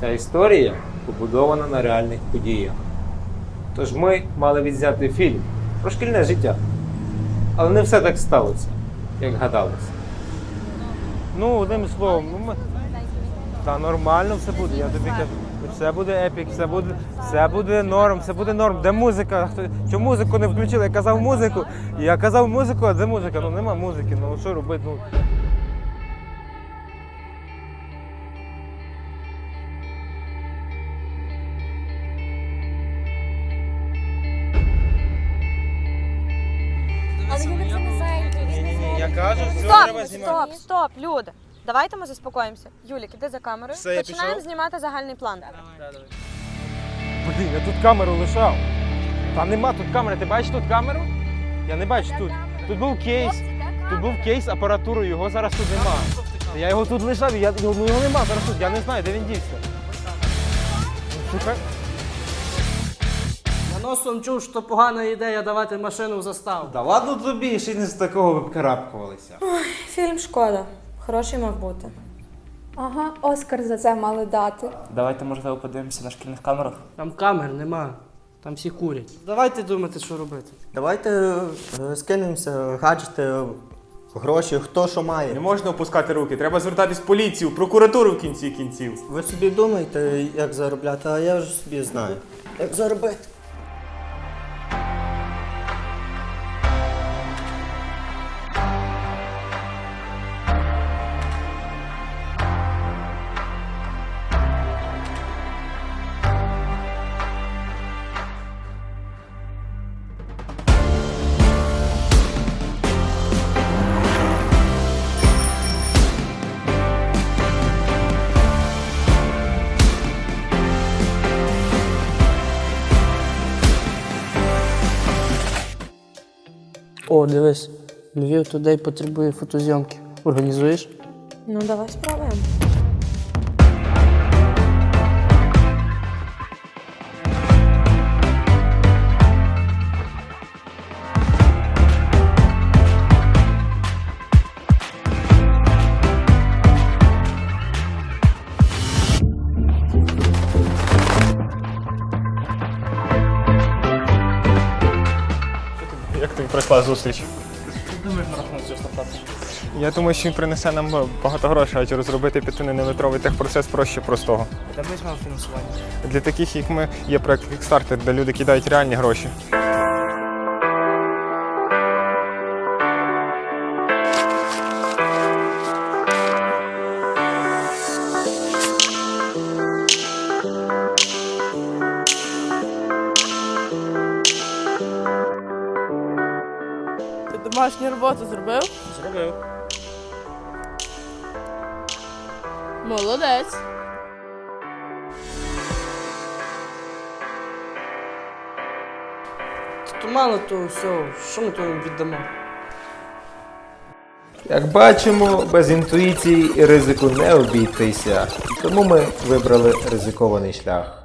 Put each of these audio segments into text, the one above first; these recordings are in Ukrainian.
Ця історія побудована на реальних подіях. Тож ми мали відзняти фільм про шкільне життя. Але не все так сталося, як гадалося. Ну, одним словом, ну ми. Та нормально все буде, я тобі кажу. Все буде епік, все буде, все буде норм, все буде норм. Де музика? Хто- Чому музику не включили? Я казав музику. Я казав музику, а де музика? Ну нема музики, ну що робити? Ну, я кажу, все Стоп, треба знімати. стоп, стоп, люди. Давайте ми заспокоїмося. Юлік, іди за камерою. Все, я Починаємо пішов. знімати загальний план. Блін, я тут камеру лишав. Та нема тут камери. Ти бачиш тут камеру? Я не бачу тут. Тут був кейс. Тут був кейс апаратуру, його зараз тут нема. Я його тут лишав, і я, ну, його нема зараз тут. Я не знаю, де він дівся. Ну, Шукай. Носом чув, що погана ідея давати машину в заставу. Да ладно тобі, ще й не з такого б вибкарабкувалися. Фільм шкода. Хороший мав бути. Ага, Оскар за це мали дати. Давайте, можливо, подивимося на шкільних камерах. Там камер нема, там всі курять. Давайте думати, що робити. Давайте е, скинемося, гаджети, гроші, хто що має. Не можна опускати руки, треба звертатись в поліцію, в прокуратуру в кінці кінців. Ви собі думаєте, як заробляти, а я вже собі знаю. Як заробити? О, дивись, Львів туди потребує фотозйомки. Організуєш? Ну, давай спробуємо. Пройшла зустріч? Я думаю, що він принесе нам багато грошей, адже розробити 5-метровий техпроцес проще простого. Де візьмемо фінансування? Для таких, як ми, є проект Kickstarter, де люди кидають реальні гроші. Домашню роботу зробив? Зробив. Молодець. То мало то все, що ми то віддамо? Як бачимо, без інтуїції і ризику не обійтися. Тому ми вибрали ризикований шлях.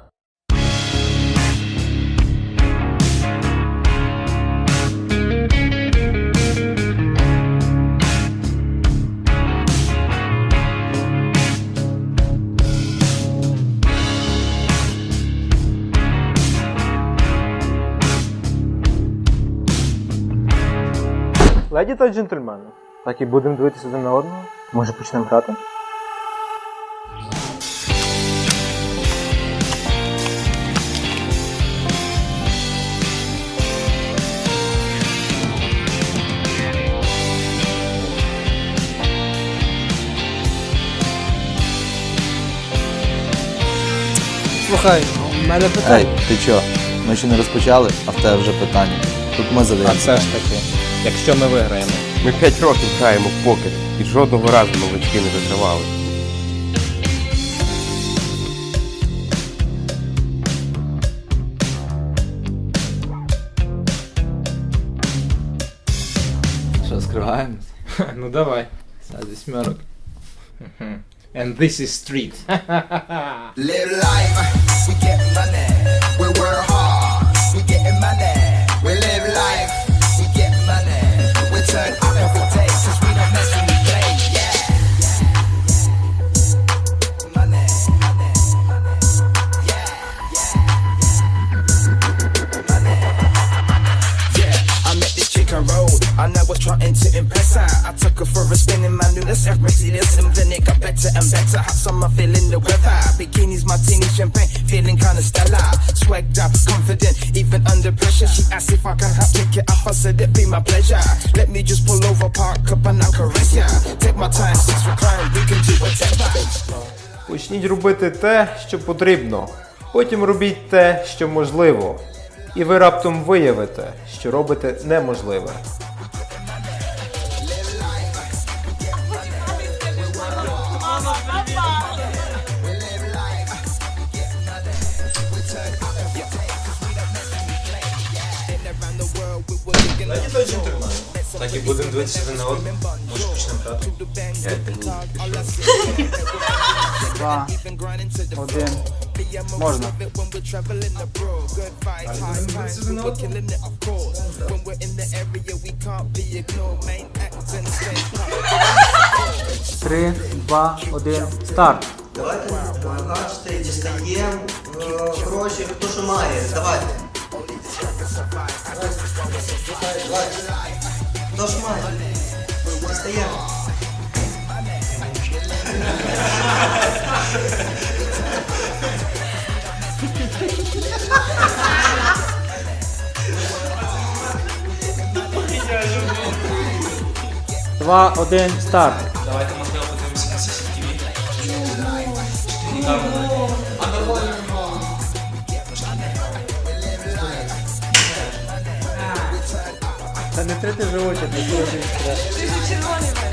Леді та джентльмени. Так і будемо дивитися один на одного. Може почнемо грати? Слухай, у мене питання. Ей, ти чо? Ми ще не розпочали, а в тебе вже питання. Тут ми А задаємо. все ж таки, якщо ми виграємо. Ми 5 років граємо в покер і жодного разу новачки не вигравали. Що, скриваємось? Ну давай. Зі смірок. And this is street. Live life, we get money. Took her for a spin in my new Mercedes and it got better and better. Hot summer feeling the weather. Bikinis, martini, champagne, feeling kinda stellar. Swagged up, confident, even under pressure. She asked if I can help take it off. I said it'd be my pleasure. Let me just pull over, park up and I'll caress ya. Take my time, six recline, we can do whatever. Почніть робити те, що потрібно. Потім робіть те, що можливо. І ви раптом виявите, що робите неможливе. Так і будемо дивитися один на один. Може почнемо грати? Два, один. Можна. Три, два, один, старт. Давайте гаджети дістаємо е, гроші, хто що має. Давайте. Ж має? Два, один, старт. Та не трити же очі, не трити. Ти ж червоний.